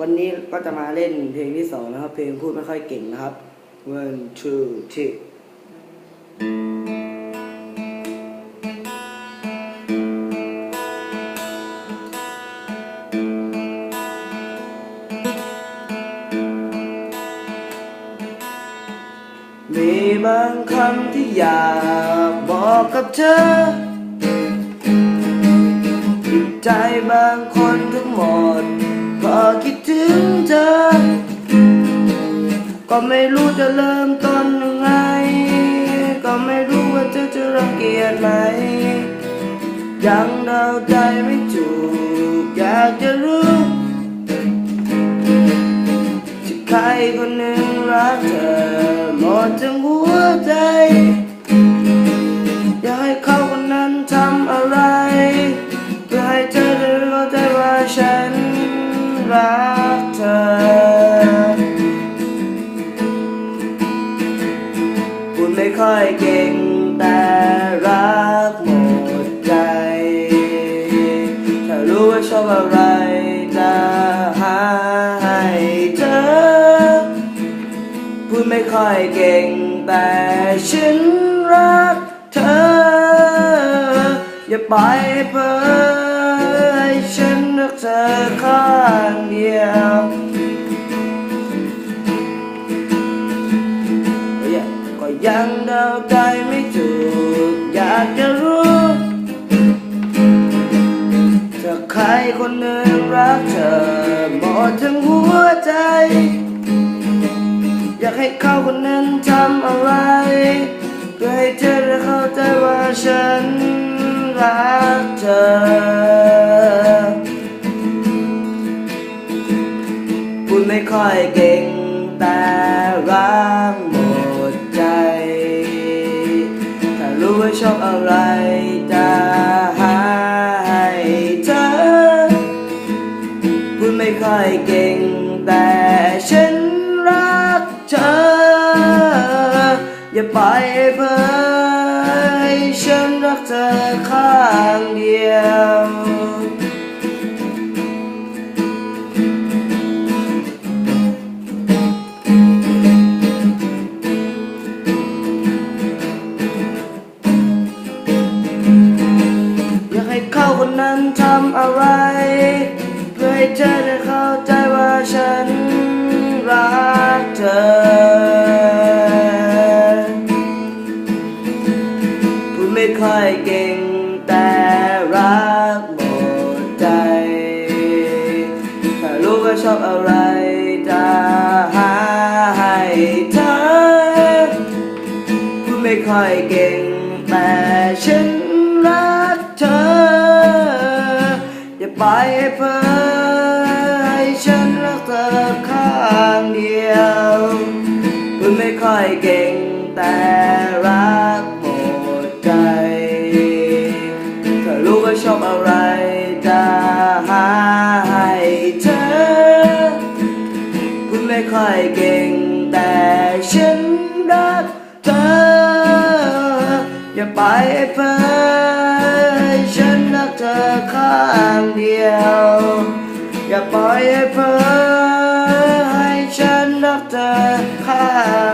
วันนี้ก็จะมาเล่นเพลงที่สองนะครับ เพลงพูดไม่ค่อยเก่งนะครับ one two three มีบางคำที่อยากบอกกับเธอ ใจบางคนทั้งหมดก็ ก็ไม่รู้จะเริ่มต้นยังไง ก็ไม่รู้ว่าเธอจะรังเกียจไหม ยังเดาใจไม่ถูกอยากจะรู้จะใครคนหนึ่งรักเธอหมดทั้งหัวใจ อยากให้เขาคนนั้นทำอะไร อบอะไรจะหาให้เธอ พูดไม่ค่อยเก่งแต่ฉันรักเธอ อย่าไปเพ้อให้ฉันรักเธอข้างเดียวก็ยังเดาใจ ให้เขาคนนั้นทำอะไร เพื่อให้เธอได้เข้าใจว่าฉันรักเธอพูดไม่ค่อยเก่งแต่รักหมดใจ ถ้ารู้ว่าชอบอะไรจะหาให้เธอพูดไม่ค่อยเก่ง อย่าไปเพ้อให้ฉันรักเธอข้างเดียวอยากให้เขาคนนั้นทำอะไร ค่อยเก่งแต่รักหมดใจถ้ารู้ว่าชอบอะไรจะหาให้เธอพูดไม่ค่อยเก่งแต่ฉันรักเธอ อย่าไปเพ้อให้ฉันรักเธอข้างเดียวพูดไม่ค่อยเก่งแต่ ค่อยเก่ง แต่ฉันรักเธอ อย่าไปเพ้อฉันรักเธอข้างเดียว อย่าปล่อยให้เพ้อให้ฉันรักเธอข้างเดียว